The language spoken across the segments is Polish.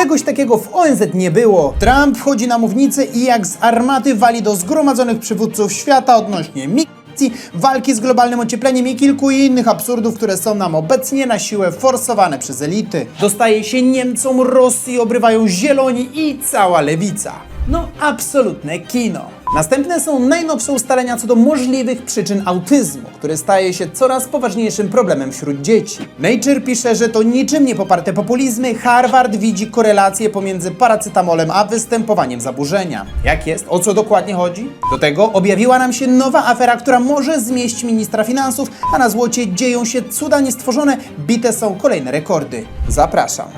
Czegoś takiego w ONZ nie było. Trump wchodzi na mównicę i jak z armaty wali do zgromadzonych przywódców świata odnośnie migracji, walki z globalnym ociepleniem i kilku innych absurdów, które są nam obecnie na siłę forsowane przez elity. Dostaje się Niemcom, Rosji, obrywają zieloni i cała lewica. No, absolutne kino. Następne są najnowsze ustalenia co do możliwych przyczyn autyzmu, który staje się coraz poważniejszym problemem wśród dzieci. Nature pisze, że to niczym nie poparte populizmy. Harvard widzi korelację pomiędzy paracetamolem a występowaniem zaburzenia. Jak jest? O co dokładnie chodzi? Do tego objawiła nam się nowa afera, która może zmieść ministra finansów, a na złocie dzieją się cuda niestworzone, bite są kolejne rekordy. Zapraszam.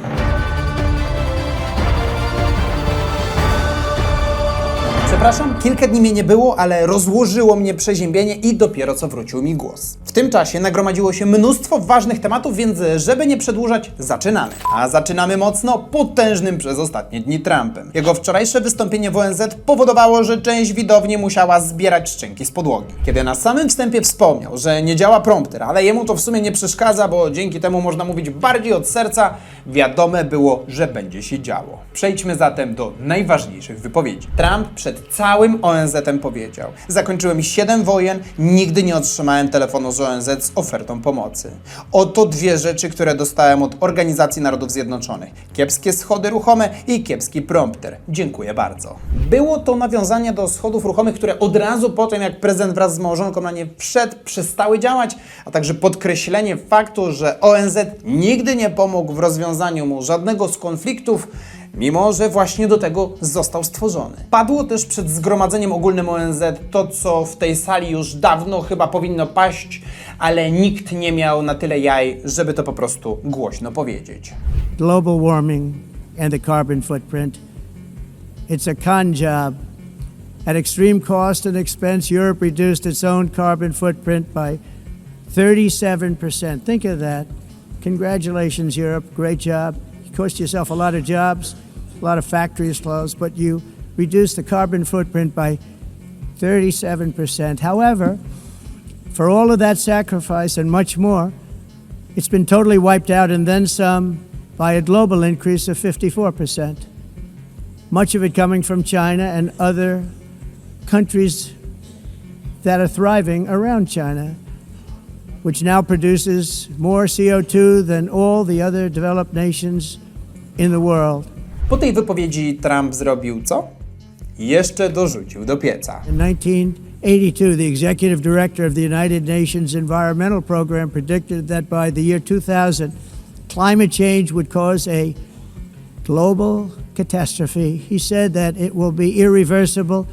Przepraszam, kilka dni mnie nie było, ale rozłożyło mnie przeziębienie i dopiero co wrócił mi głos. W tym czasie nagromadziło się mnóstwo ważnych tematów, więc żeby nie przedłużać, zaczynamy. A zaczynamy mocno potężnym przez ostatnie dni Trumpem. Jego wczorajsze wystąpienie w ONZ powodowało, że część widowni musiała zbierać szczęki z podłogi. Kiedy na samym wstępie wspomniał, że nie działa prompter, ale jemu to w sumie nie przeszkadza, bo dzięki temu można mówić bardziej od serca, wiadome było, że będzie się działo. Przejdźmy zatem do najważniejszych wypowiedzi. Trump przed całym ONZ-em powiedział: Zakończyłem 7 wojen, nigdy nie otrzymałem telefonu z ONZ z ofertą pomocy. Oto dwie rzeczy, które dostałem od Organizacji Narodów Zjednoczonych: kiepskie schody ruchome i kiepski prompter. Dziękuję bardzo. Było to nawiązanie do schodów ruchomych, które od razu po tym, jak prezydent wraz z małżonką na nie wszedł, przestały działać, a także podkreślenie faktu, że ONZ nigdy nie pomógł w rozwiązaniu mu żadnego z konfliktów, mimo że właśnie do tego został stworzony. Padło też przed Zgromadzeniem Ogólnym ONZ to, co w tej sali już dawno chyba powinno paść, ale nikt nie miał na tyle jaj, żeby to po prostu głośno powiedzieć. global warming and the carbon footprint. It's a con job. At extreme cost and expense, Europe reduced its own carbon footprint by 37%. Think of that. Congratulations, Europe. Great job. Cost yourself a lot of jobs, a lot of factories closed, but you reduce the carbon footprint by 37%. However, for all of that sacrifice and much more, it's been totally wiped out and then some by a global increase of 54%. Much of it coming from China and other countries that are thriving around China, which now produces more CO2 than all the other developed nations in the world. Po tej wypowiedzi Trump zrobił co? Jeszcze dorzucił do pieca. In 1982, the executive director of the United Nations Environmental Program predicted that by the year 2000, climate change would cause a global catastrophe. He said that it will be irreversible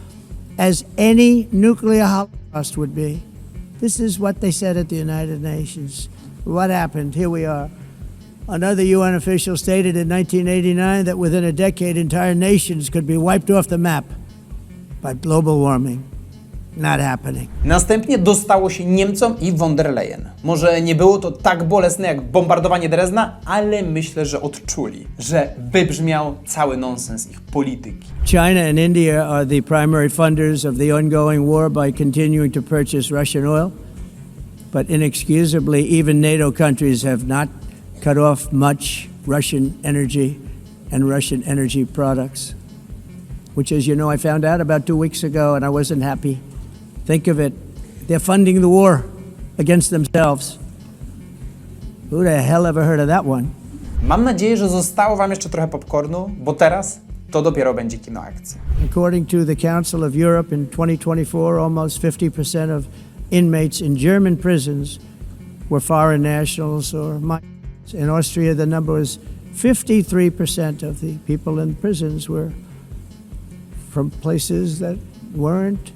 as any nuclear holocaust would be. This is what they said at the United Nations. What happened? Here we are. Another UN official stated in 1989 that within a decade, entire nations could be wiped off the map by global warming. Not happening. Następnie dostało się Niemcom i von der Leyen. Może nie było to tak bolesne jak bombardowanie Drezna, ale myślę, że odczuli, że wybrzmiał cały nonsens ich polityki. China and India are the primary funders of the ongoing war by continuing to purchase Russian oil. But inexcusably, even NATO countries have not cut off much Russian energy and Russian energy products, which, as you know, I found out about two weeks ago and I wasn't happy. Think of it. They're funding the war against themselves. Who the hell ever heard of that one? Mam nadzieję, że zostało Wam jeszcze trochę popcornu, bo teraz to dopiero będzie kino akcji. According to the Council of Europe in 2024, almost 50% of inmates in German prisons were foreign nationals or migrants. In Austria, the number was 53% of the people in prisons were from places that weren't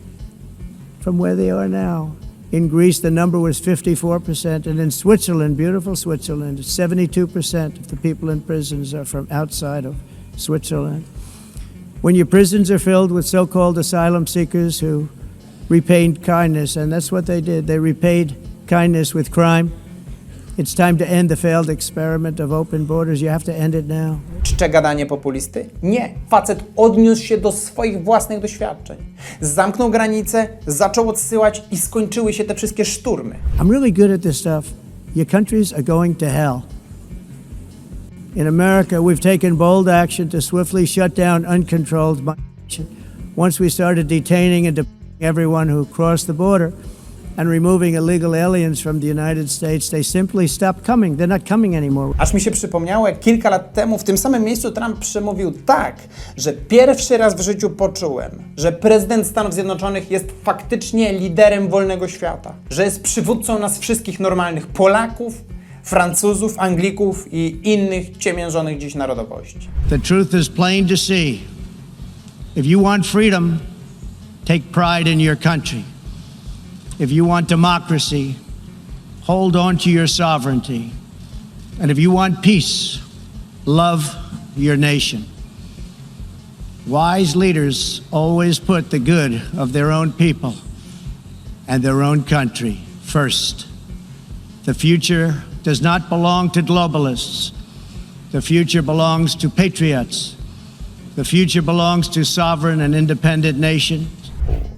from where they are now. In Greece, the number was 54%, and in Switzerland, beautiful Switzerland, 72% of the people in prisons are from outside of Switzerland. When your prisons are filled with so called asylum seekers who repaid kindness, and that's what they did, they repaid kindness with crime. It's time to end the failed experiment of open borders. You have to end it now. Czcze gadanie populisty? Nie. Facet odniósł się do swoich własnych doświadczeń. Zamknął granice, zaczął odsyłać i skończyły się te wszystkie szturmy. I'm really good at this stuff. Your countries are going to hell. In America, we've taken bold action to swiftly shut down uncontrolled migration. Once we started detaining and deporting everyone who crossed the border and removing illegal aliens from the United States, they simply stopped coming. They're not coming anymore. Aż mi się przypomniało, jak kilka lat temu w tym samym miejscu Trump przemówił tak, że pierwszy raz w życiu poczułem, że prezydent Stanów Zjednoczonych jest faktycznie liderem wolnego świata, że jest przywódcą nas wszystkich normalnych Polaków, Francuzów, Anglików i innych ciemiężonych dziś narodowości. The truth is plain to see. If you want freedom, take pride in your country. If you want democracy, hold on to your sovereignty. And if you want peace, love your nation. Wise leaders always put the good of their own people and their own country first. The future does not belong to globalists. The future belongs to patriots. The future belongs to sovereign and independent nations.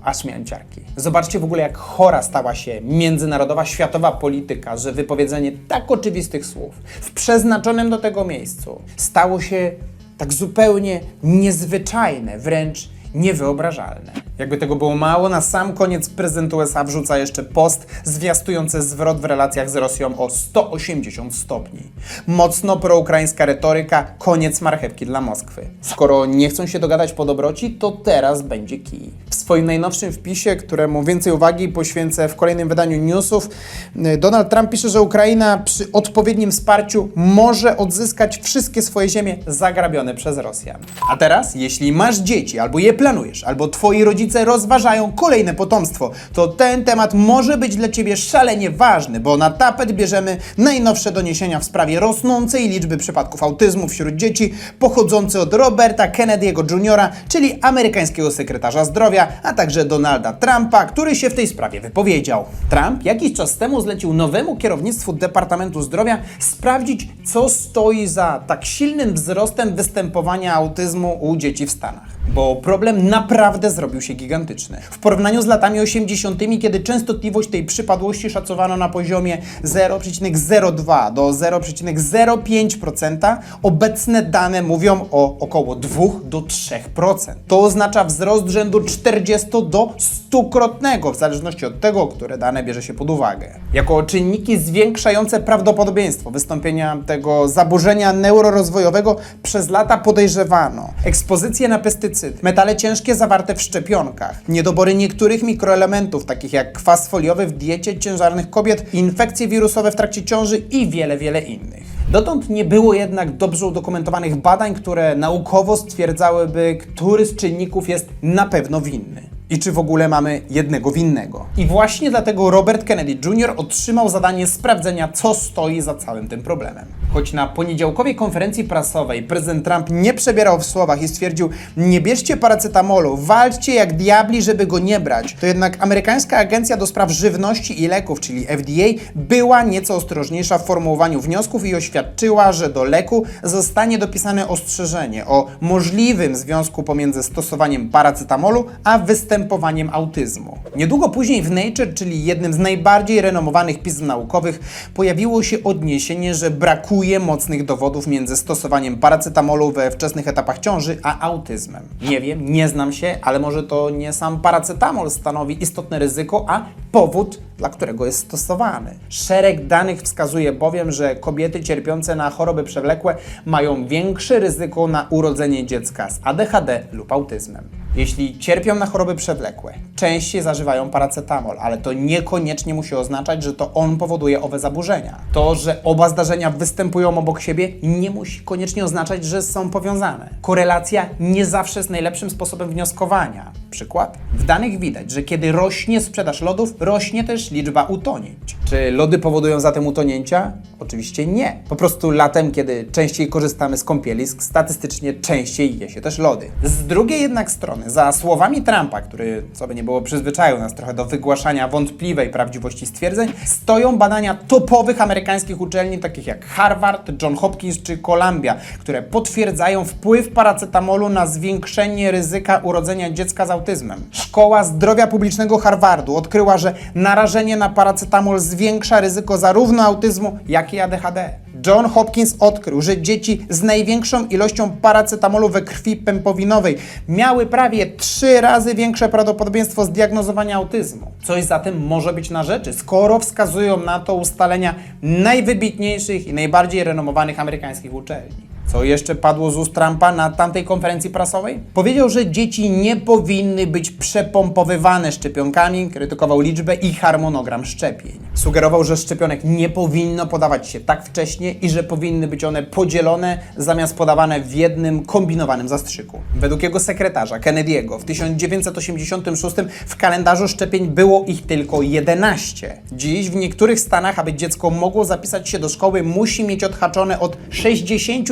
Aż miałem ciarki. Zobaczcie w ogóle, jak chora stała się międzynarodowa, światowa polityka, że wypowiedzenie tak oczywistych słów w przeznaczonym do tego miejscu stało się tak zupełnie niezwyczajne, wręcz niewyobrażalne. Jakby tego było mało, na sam koniec prezydent USA wrzuca jeszcze post zwiastujący zwrot w relacjach z Rosją o 180 stopni. Mocno proukraińska retoryka, koniec marchewki dla Moskwy. Skoro nie chcą się dogadać po dobroci, to teraz będzie kij. W swoim najnowszym wpisie, któremu więcej uwagi poświęcę w kolejnym wydaniu newsów, y, Donald Trump pisze, że Ukraina przy odpowiednim wsparciu może odzyskać wszystkie swoje ziemie zagrabione przez Rosjan. A teraz, jeśli masz dzieci, albo je planujesz, albo twoi rodzice rozważają kolejne potomstwo, to ten temat może być dla ciebie szalenie ważny, bo na tapet bierzemy najnowsze doniesienia w sprawie rosnącej liczby przypadków autyzmu wśród dzieci pochodzące od Roberta Kennedy'ego Jr., czyli amerykańskiego sekretarza zdrowia, a także Donalda Trumpa, który się w tej sprawie wypowiedział. Trump jakiś czas temu zlecił nowemu kierownictwu Departamentu Zdrowia sprawdzić, co stoi za tak silnym wzrostem występowania autyzmu u dzieci w Stanach. Bo problem naprawdę zrobił się gigantyczny. W porównaniu z latami 80., kiedy częstotliwość tej przypadłości szacowano na poziomie 0,02 do 0,05%, obecne dane mówią o około 2 do 3%. To oznacza wzrost rzędu 40 do 100-krotnego, w zależności od tego, które dane bierze się pod uwagę. Jako czynniki zwiększające prawdopodobieństwo wystąpienia tego zaburzenia neurorozwojowego przez lata podejrzewano ekspozycję na pestycydy, metale ciężkie zawarte w szczepionkach, niedobory niektórych mikroelementów, takich jak kwas foliowy w diecie ciężarnych kobiet, infekcje wirusowe w trakcie ciąży i wiele, wiele innych. Dotąd nie było jednak dobrze udokumentowanych badań, które naukowo stwierdzałyby, który z czynników jest na pewno winny. I czy w ogóle mamy jednego winnego? I właśnie dlatego Robert Kennedy Jr. otrzymał zadanie sprawdzenia, co stoi za całym tym problemem. Choć na poniedziałkowej konferencji prasowej prezydent Trump nie przebierał w słowach i stwierdził: Nie bierzcie paracetamolu, walczcie jak diabli, żeby go nie brać, to jednak amerykańska agencja do spraw żywności i leków, czyli FDA, była nieco ostrożniejsza w formułowaniu wniosków i oświadczyła, że do leku zostanie dopisane ostrzeżenie o możliwym związku pomiędzy stosowaniem paracetamolu a występowaniem autyzmu. Niedługo później w Nature, czyli jednym z najbardziej renomowanych pism naukowych, pojawiło się odniesienie, że brakuje mocnych dowodów między stosowaniem paracetamolu we wczesnych etapach ciąży a autyzmem. Nie wiem, nie znam się, ale może to nie sam paracetamol stanowi istotne ryzyko, a powód, dla którego jest stosowany. Szereg danych wskazuje bowiem, że kobiety cierpiące na choroby przewlekłe mają większe ryzyko na urodzenie dziecka z ADHD lub autyzmem. Jeśli cierpią na choroby przewlekłe, częściej zażywają paracetamol, ale to niekoniecznie musi oznaczać, że to on powoduje owe zaburzenia. To, że oba zdarzenia występują obok siebie, nie musi koniecznie oznaczać, że są powiązane. Korelacja nie zawsze jest najlepszym sposobem wnioskowania. Przykład? W danych widać, że kiedy rośnie sprzedaż lodów, rośnie też liczba utonięć. Czy lody powodują zatem utonięcia? Oczywiście nie. Po prostu latem, kiedy częściej korzystamy z kąpielisk, statystycznie częściej je się też lody. Z drugiej jednak strony, za słowami Trumpa, który, co by nie było, przyzwyczaił nas trochę do wygłaszania wątpliwej prawdziwości stwierdzeń, stoją badania topowych amerykańskich uczelni, takich jak Harvard, John Hopkins czy Columbia, które potwierdzają wpływ paracetamolu na zwiększenie ryzyka urodzenia dziecka z autyzmem. Szkoła Zdrowia Publicznego Harvardu odkryła, że narażenie na paracetamol zwiększa ryzyko zarówno autyzmu, jak i ADHD. John Hopkins odkrył, że dzieci z największą ilością paracetamolu we krwi pępowinowej miały prawie trzy razy większe prawdopodobieństwo zdiagnozowania autyzmu. Coś zatem może być na rzeczy, skoro wskazują na to ustalenia najwybitniejszych i najbardziej renomowanych amerykańskich uczelni. Co jeszcze padło z ust Trumpa na tamtej konferencji prasowej? Powiedział, że dzieci nie powinny być przepompowywane szczepionkami, krytykował liczbę i harmonogram szczepień. Sugerował, że szczepionek nie powinno podawać się tak wcześnie i że powinny być one podzielone zamiast podawane w jednym kombinowanym zastrzyku. Według jego sekretarza Kennedy'ego w 1986 w kalendarzu szczepień było ich tylko 11. Dziś w niektórych stanach, aby dziecko mogło zapisać się do szkoły, musi mieć odhaczone od 69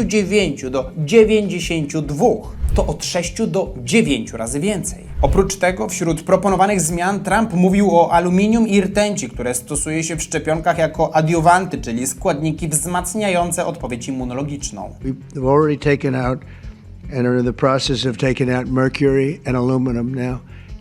do 92. To od 6 do 9 razy więcej. Oprócz tego, wśród proponowanych zmian Trump mówił o aluminium i rtęci, które stosuje się w szczepionkach jako adiuwanty, czyli składniki wzmacniające odpowiedź immunologiczną. We've already taken out and are in the process of taking out mercury and aluminum now.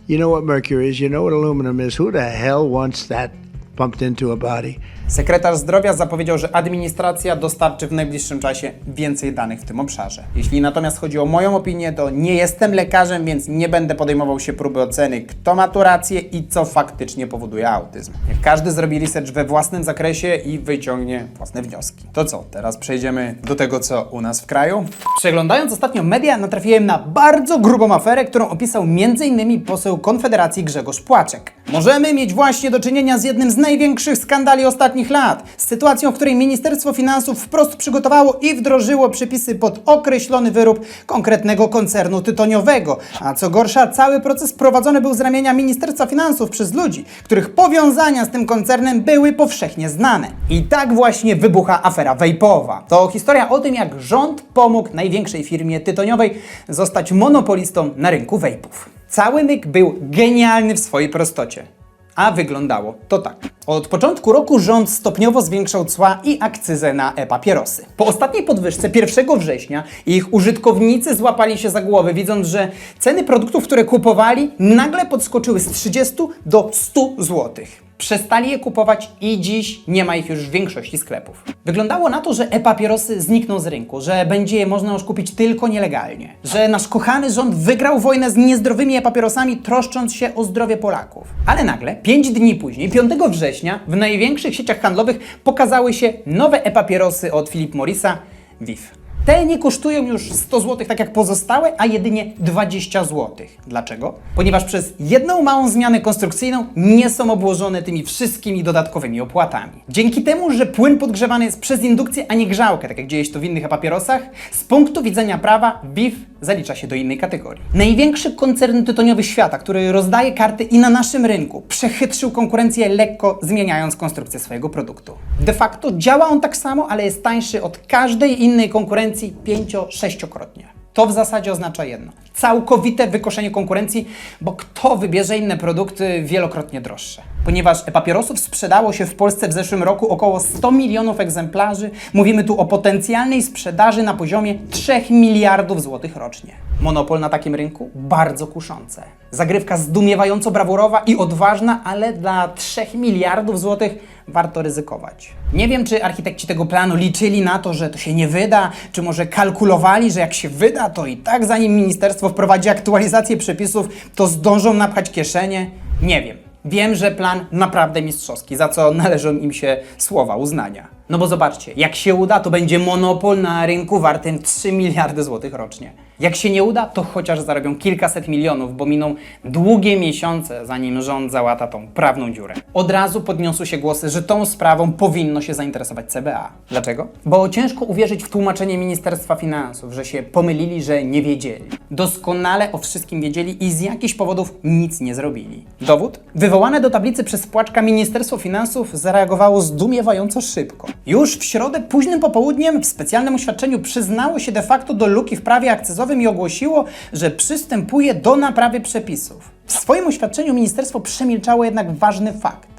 You know what mercury is, you know what aluminum is. Who the hell wants that pumped into a body? Sekretarz zdrowia zapowiedział, że administracja dostarczy w najbliższym czasie więcej danych w tym obszarze. Jeśli natomiast chodzi o moją opinię, to nie jestem lekarzem, więc nie będę podejmował się próby oceny, kto ma tu rację i co faktycznie powoduje autyzm. Niech każdy zrobi research we własnym zakresie i wyciągnie własne wnioski. To co, teraz przejdziemy do tego, co u nas w kraju? Przeglądając ostatnio media, natrafiłem na bardzo grubą aferę, którą opisał m.in. poseł Konfederacji Grzegorz Płaczek. Możemy mieć właśnie do czynienia z jednym z największych skandali ostatnich lat. Z sytuacją, w której Ministerstwo Finansów wprost przygotowało i wdrożyło przepisy pod określony wyrób konkretnego koncernu tytoniowego. A co gorsza, cały proces prowadzony był z ramienia Ministerstwa Finansów przez ludzi, których powiązania z tym koncernem były powszechnie znane. I tak właśnie wybucha afera wejpowa. To historia o tym, jak rząd pomógł największej firmie tytoniowej zostać monopolistą na rynku wejpów. Cały myk był genialny w swojej prostocie. A wyglądało to tak. Od początku roku rząd stopniowo zwiększał cła i akcyzę na e-papierosy. Po ostatniej podwyżce 1 września ich użytkownicy złapali się za głowy, widząc, że ceny produktów, które kupowali, nagle podskoczyły z 30 do 100 złotych. Przestali je kupować i dziś nie ma ich już w większości sklepów. Wyglądało na to, że e-papierosy znikną z rynku, że będzie je można już kupić tylko nielegalnie, że nasz kochany rząd wygrał wojnę z niezdrowymi e-papierosami, troszcząc się o zdrowie Polaków. Ale nagle, 5 dni później, 5 września, w największych sieciach handlowych pokazały się nowe e-papierosy od Philip Morrisa Viv. Te nie kosztują już 100 zł, tak jak pozostałe, a jedynie 20 zł. Dlaczego? Ponieważ przez jedną małą zmianę konstrukcyjną nie są obłożone tymi wszystkimi dodatkowymi opłatami. Dzięki temu, że płyn podgrzewany jest przez indukcję, a nie grzałkę, tak jak dzieje się to w innych papierosach, z punktu widzenia prawa BIF zalicza się do innej kategorii. Największy koncern tytoniowy świata, który rozdaje karty i na naszym rynku, przechytrzył konkurencję lekko zmieniając konstrukcję swojego produktu. De facto działa on tak samo, ale jest tańszy od każdej innej konkurencji pięcio-sześciokrotnie. To w zasadzie oznacza jedno. Całkowite wykoszenie konkurencji, bo kto wybierze inne produkty wielokrotnie droższe? Ponieważ papierosów sprzedało się w Polsce w zeszłym roku około 100 milionów egzemplarzy, mówimy tu o potencjalnej sprzedaży na poziomie 3 miliardów złotych rocznie. Monopol na takim rynku? Bardzo kuszące. Zagrywka zdumiewająco brawurowa i odważna, ale dla 3 miliardów złotych warto ryzykować. Nie wiem, czy architekci tego planu liczyli na to, że to się nie wyda, czy może kalkulowali, że jak się wyda, to i tak zanim ministerstwo wprowadzi aktualizację przepisów, to zdążą napchać kieszenie. Nie wiem. Wiem, że plan naprawdę mistrzowski, za co należą im się słowa uznania. No bo zobaczcie, jak się uda, to będzie monopol na rynku wartym 3 miliardy złotych rocznie. Jak się nie uda, to chociaż zarobią kilkaset milionów, bo miną długie miesiące, zanim rząd załata tą prawną dziurę. Od razu podniosły się głosy, że tą sprawą powinno się zainteresować CBA. Dlaczego? Bo ciężko uwierzyć w tłumaczenie Ministerstwa Finansów, że się pomylili, że nie wiedzieli. Doskonale o wszystkim wiedzieli i z jakichś powodów nic nie zrobili. Dowód? Wywołane do tablicy przez płaczka Ministerstwo Finansów zareagowało zdumiewająco szybko. Już w środę późnym popołudniem w specjalnym oświadczeniu przyznało się de facto do luki w prawie akcyzowym i ogłosiło, że przystępuje do naprawy przepisów. W swoim oświadczeniu ministerstwo przemilczało jednak ważny fakt.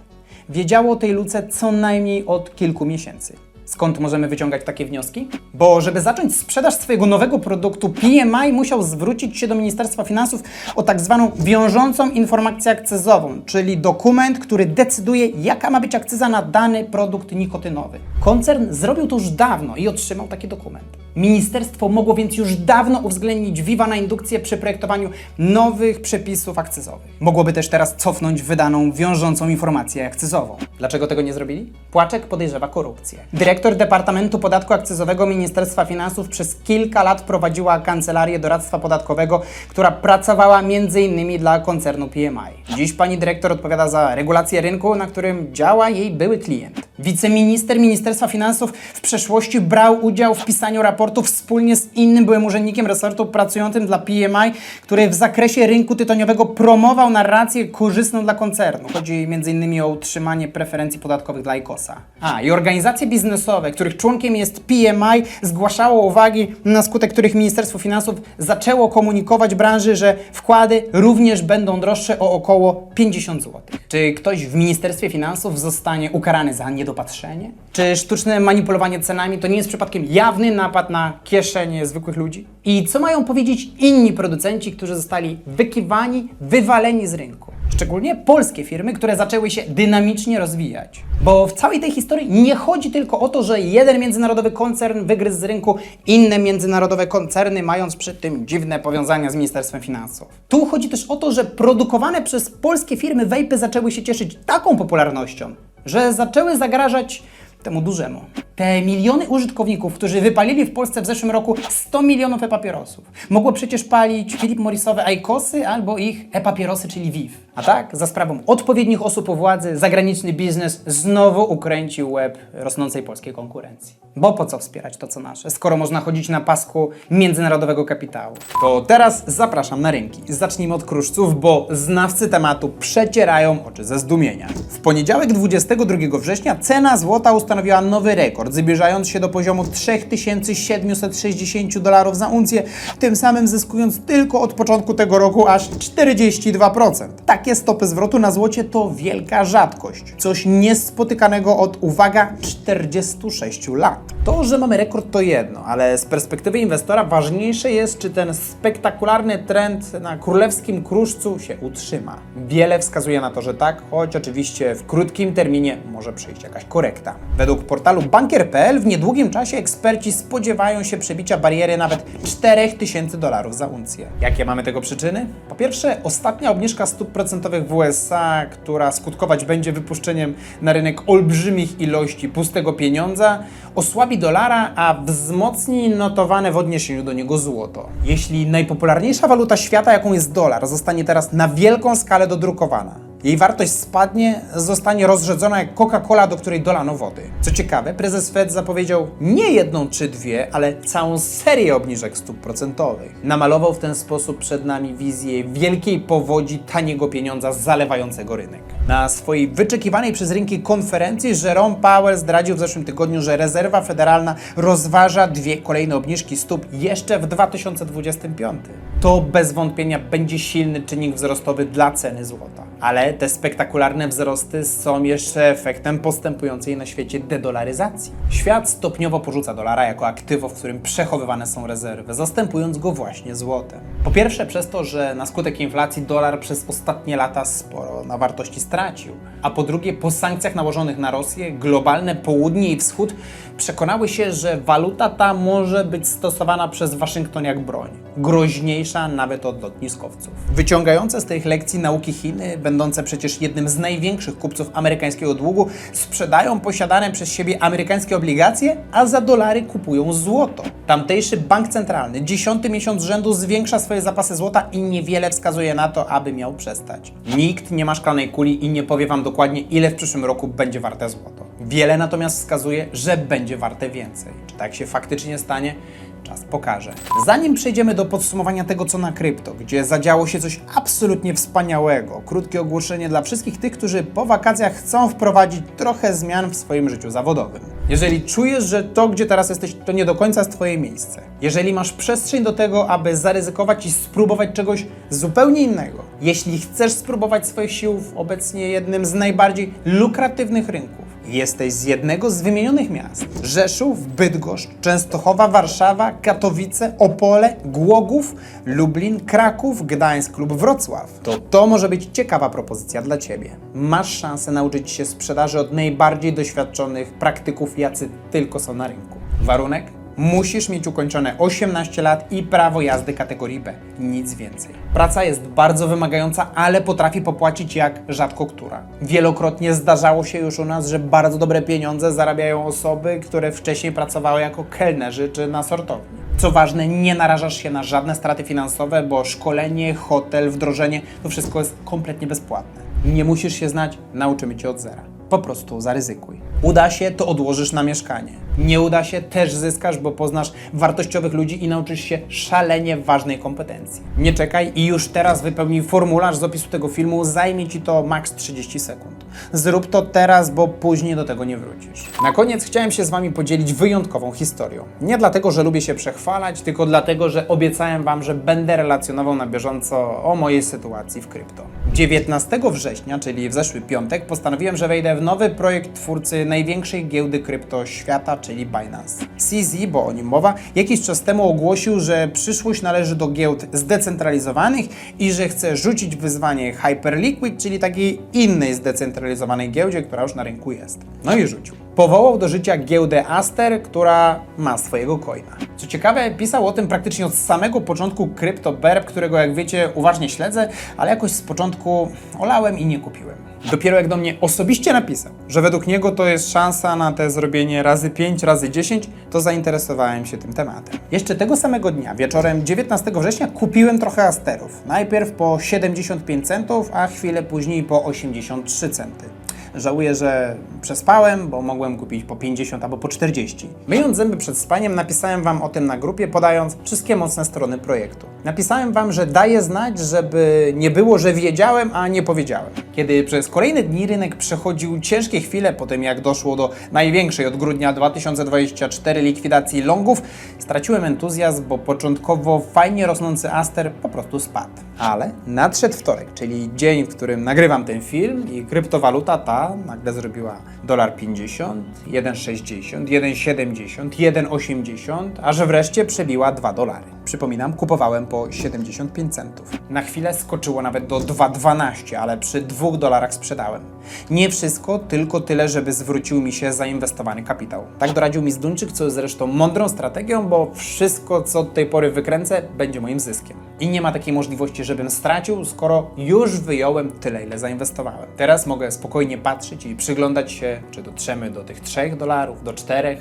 Wiedziało o tej luce co najmniej od kilku miesięcy. Skąd możemy wyciągać takie wnioski? Bo żeby zacząć sprzedaż swojego nowego produktu, PMI musiał zwrócić się do Ministerstwa Finansów o tak zwaną wiążącą informację akcyzową, czyli dokument, który decyduje, jaka ma być akcyza na dany produkt nikotynowy. Koncern zrobił to już dawno i otrzymał taki dokument. Ministerstwo mogło więc już dawno uwzględnić Viva na indukcję przy projektowaniu nowych przepisów akcyzowych. Mogłoby też teraz cofnąć wydaną wiążącą informację akcyzową. Dlaczego tego nie zrobili? Płaczek podejrzewa korupcję. Dyrektor Departamentu Podatku Akcyzowego Ministerstwa Finansów przez kilka lat prowadziła kancelarię doradztwa podatkowego, która pracowała m.in. dla koncernu PMI. Dziś pani dyrektor odpowiada za regulację rynku, na którym działa jej były klient. Wiceminister Ministerstwa Finansów w przeszłości brał udział w pisaniu raportu wspólnie z innym byłym urzędnikiem resortu pracującym dla PMI, który w zakresie rynku tytoniowego promował narrację korzystną dla koncernu. Chodzi m.in. o utrzymanie preferencji podatkowych dla ICOSA. A, i organizacje biznesowe, których członkiem jest PMI, zgłaszało uwagi, na skutek których Ministerstwo Finansów zaczęło komunikować branży, że wkłady również będą droższe o około 50 zł. Czy ktoś w Ministerstwie Finansów zostanie ukarany za niedopatrzenie? Czy sztuczne manipulowanie cenami to nie jest przypadkiem jawny napad na kieszenie zwykłych ludzi? I co mają powiedzieć inni producenci, którzy zostali wykiwani, wywaleni z rynku? Szczególnie polskie firmy, które zaczęły się dynamicznie rozwijać. Bo w całej tej historii nie chodzi tylko o to, że jeden międzynarodowy koncern wygryzł z rynku inne międzynarodowe koncerny, mając przy tym dziwne powiązania z Ministerstwem Finansów. Tu chodzi też o to, że produkowane przez polskie firmy vapy zaczęły się cieszyć taką popularnością, że zaczęły zagrażać temu dużemu. Te miliony użytkowników, którzy wypalili w Polsce w zeszłym roku 100 milionów e-papierosów, mogło przecież palić Philip Morrisowe Aikosy albo ich e-papierosy, czyli VIV. A tak, za sprawą odpowiednich osób u władzy, zagraniczny biznes znowu ukręcił łeb rosnącej polskiej konkurencji. Bo po co wspierać to, co nasze, skoro można chodzić na pasku międzynarodowego kapitału? To teraz zapraszam na rynki. Zacznijmy od kruszców, bo znawcy tematu przecierają oczy ze zdumienia. W poniedziałek 22 września cena złota ustanowiła nowy rekord, zbliżając się do poziomu 3760 dolarów za uncję, tym samym zyskując tylko od początku tego roku aż 42%. Takie stopy zwrotu na złocie to wielka rzadkość. Coś niespotykanego od, uwaga, 46 lat. To, że mamy rekord to jedno, ale z perspektywy inwestora ważniejsze jest, czy ten spektakularny trend na królewskim kruszcu się utrzyma. Wiele wskazuje na to, że tak, choć oczywiście w krótkim terminie może przyjść jakaś korekta. Według portalu bankier.pl w niedługim czasie eksperci spodziewają się przebicia bariery nawet 4000 dolarów za uncję. Jakie mamy tego przyczyny? Po pierwsze, ostatnia obniżka stóp procentowych w USA, która skutkować będzie wypuszczeniem na rynek olbrzymich ilości pustego pieniądza, osłabi dolara, a wzmocni notowane w odniesieniu do niego złoto. Jeśli najpopularniejsza waluta świata, jaką jest dolar, zostanie teraz na wielką skalę dodrukowana, jej wartość spadnie, zostanie rozrzedzona jak Coca-Cola, do której dolano wody. Co ciekawe, prezes Fed zapowiedział nie jedną czy dwie, ale całą serię obniżek stóp procentowych. Namalował w ten sposób przed nami wizję wielkiej powodzi taniego pieniądza zalewającego rynek. Na swojej wyczekiwanej przez rynki konferencji Jerome Powell zdradził w zeszłym tygodniu, że rezerwa federalna rozważa dwie kolejne obniżki stóp jeszcze w 2025. To bez wątpienia będzie silny czynnik wzrostowy dla ceny złota. Ale te spektakularne wzrosty są jeszcze efektem postępującej na świecie dedolaryzacji. Świat stopniowo porzuca dolara jako aktywo, w którym przechowywane są rezerwy, zastępując go właśnie złotem. Po pierwsze przez to, że na skutek inflacji dolar przez ostatnie lata sporo na wartości stracił, a po drugie po sankcjach nałożonych na Rosję, globalne południe i wschód przekonały się, że waluta ta może być stosowana przez Waszyngton jak broń, groźniejsza nawet od lotniskowców. Wyciągające z tych lekcji nauki Chiny, będące przecież jednym z największych kupców amerykańskiego długu, sprzedają posiadane przez siebie amerykańskie obligacje, a za dolary kupują złoto. Tamtejszy bank centralny dziesiąty miesiąc rzędu zwiększa swoje zapasy złota i niewiele wskazuje na to, aby miał przestać. Nikt nie ma szklanej kuli i nie powie Wam dokładnie, ile w przyszłym roku będzie warte złoto. Wiele natomiast wskazuje, że będzie warte więcej. Czy tak się faktycznie stanie? Czas pokaże. Zanim przejdziemy do podsumowania tego, co na krypto, gdzie zadziało się coś absolutnie wspaniałego, krótkie ogłoszenie dla wszystkich tych, którzy po wakacjach chcą wprowadzić trochę zmian w swoim życiu zawodowym. Jeżeli czujesz, że to, gdzie teraz jesteś, to nie do końca jest Twoje miejsce, jeżeli masz przestrzeń do tego, aby zaryzykować i spróbować czegoś zupełnie innego, jeśli chcesz spróbować swoich sił w obecnie jednym z najbardziej lukratywnych rynków, Jesteś z jednego z wymienionych miast. Rzeszów, Bydgoszcz, Częstochowa, Warszawa, Katowice, Opole, Głogów, Lublin, Kraków, Gdańsk lub Wrocław. To to może być ciekawa propozycja dla Ciebie. Masz szansę nauczyć się sprzedaży od najbardziej doświadczonych praktyków, jacy tylko są na rynku. Warunek? Musisz mieć ukończone 18 lat i prawo jazdy kategorii B. Nic więcej. Praca jest bardzo wymagająca, ale potrafi popłacić jak rzadko która. Wielokrotnie zdarzało się już u nas, że bardzo dobre pieniądze zarabiają osoby, które wcześniej pracowały jako kelnerzy czy na sortowni. Co ważne, nie narażasz się na żadne straty finansowe, bo szkolenie, hotel, wdrożenie to wszystko jest kompletnie bezpłatne. Nie musisz się znać, nauczymy cię od zera. Po prostu zaryzykuj. Uda się, to odłożysz na mieszkanie. Nie uda się, też zyskasz, bo poznasz wartościowych ludzi i nauczysz się szalenie ważnej kompetencji. Nie czekaj i już teraz wypełnij formularz z opisu tego filmu, zajmie Ci to maks 30 sekund. Zrób to teraz, bo później do tego nie wrócisz. Na koniec chciałem się z Wami podzielić wyjątkową historią. Nie dlatego, że lubię się przechwalać, tylko dlatego, że obiecałem Wam, że będę relacjonował na bieżąco o mojej sytuacji w krypto. 19 września, czyli w zeszły piątek, postanowiłem, że wejdę w nowy projekt twórcy największej giełdy krypto świata, czyli Binance. CZ, bo o nim mowa, jakiś czas temu ogłosił, że przyszłość należy do giełd zdecentralizowanych i że chce rzucić wyzwanie Hyperliquid, czyli takiej innej zdecentralizowanej giełdzie, która już na rynku jest. No i rzucił. Powołał do życia giełdę Aster, która ma swojego coina. Co ciekawe, pisał o tym praktycznie od samego początku CryptoBerb, którego jak wiecie uważnie śledzę, ale jakoś z początku olałem i nie kupiłem. Dopiero jak do mnie osobiście napisał, że według niego to jest szansa na te zrobienie razy 5, razy 10, to zainteresowałem się tym tematem. Jeszcze tego samego dnia, wieczorem 19 września, kupiłem trochę Asterów. Najpierw po 75 centów, a chwilę później po 83 centy. Żałuję, że przespałem, bo mogłem kupić po 50 albo po 40. Myjąc zęby przed spaniem, napisałem Wam o tym na grupie, podając wszystkie mocne strony projektu. Napisałem Wam, że daję znać, żeby nie było, że wiedziałem, a nie powiedziałem. Kiedy przez kolejne dni rynek przechodził ciężkie chwile po tym, jak doszło do największej od grudnia 2024 likwidacji longów, straciłem entuzjazm, bo początkowo fajnie rosnący Aster po prostu spadł. Ale nadszedł wtorek, czyli dzień, w którym nagrywam ten film i kryptowaluta ta nagle zrobiła dolar 50, 1,60, 1,70, 1,80, aż wreszcie przebiła 2 dolary. Przypominam, kupowałem po 75 centów. Na chwilę skoczyło nawet do 2,12, ale przy 2 dolarach sprzedałem. Nie wszystko, tylko tyle, żeby zwrócił mi się zainwestowany kapitał. Tak doradził mi Zduńczyk, co jest zresztą mądrą strategią, bo wszystko, co od tej pory wykręcę, będzie moim zyskiem. I nie ma takiej możliwości, żebym stracił, skoro już wyjąłem tyle, ile zainwestowałem. Teraz mogę spokojnie patrzeć i przyglądać się, czy dotrzemy do tych 3 dolarów, do 4,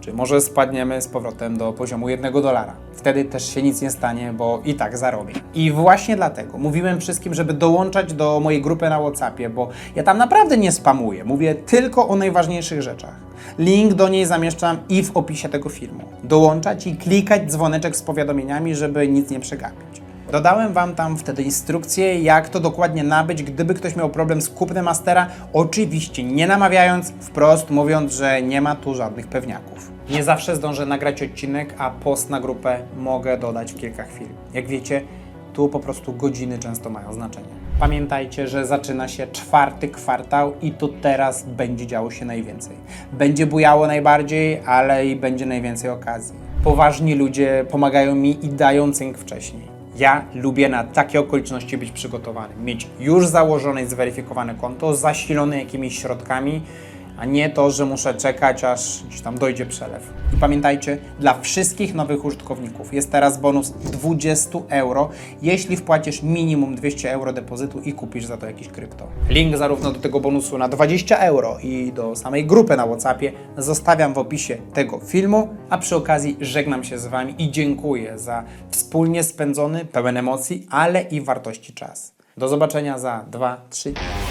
czy może spadniemy z powrotem do poziomu 1 dolara. Wtedy też się nic nie stanie, bo i tak zarobię. I właśnie dlatego mówiłem wszystkim, żeby dołączać do mojej grupy na WhatsAppie, bo ja tam naprawdę nie spamuję. Mówię tylko o najważniejszych rzeczach. Link do niej zamieszczam i w opisie tego filmu. Dołączać i klikać dzwoneczek z powiadomieniami, żeby nic nie przegapić. Dodałem Wam tam wtedy instrukcję, jak to dokładnie nabyć, gdyby ktoś miał problem z kupnem Mastera, oczywiście nie namawiając, wprost mówiąc, że nie ma tu żadnych pewniaków. Nie zawsze zdążę nagrać odcinek, a post na grupę mogę dodać w kilka chwil. Jak wiecie, tu po prostu godziny często mają znaczenie. Pamiętajcie, że zaczyna się czwarty kwartał i tu teraz będzie działo się najwięcej. Będzie bujało najbardziej, ale i będzie najwięcej okazji. Poważni ludzie pomagają mi i dają cynk wcześniej. Ja lubię na takie okoliczności być przygotowany. Mieć już założone i zweryfikowane konto, zasilone jakimiś środkami, a nie to, że muszę czekać, aż gdzieś tam dojdzie przelew. I pamiętajcie, dla wszystkich nowych użytkowników jest teraz bonus 20 euro, jeśli wpłacisz minimum 200 euro depozytu i kupisz za to jakieś krypto. Link zarówno do tego bonusu na 20 euro i do samej grupy na WhatsAppie zostawiam w opisie tego filmu, a przy okazji żegnam się z Wami i dziękuję za wspólnie spędzony, pełen emocji, ale i wartości czas. Do zobaczenia za 2-3 dni.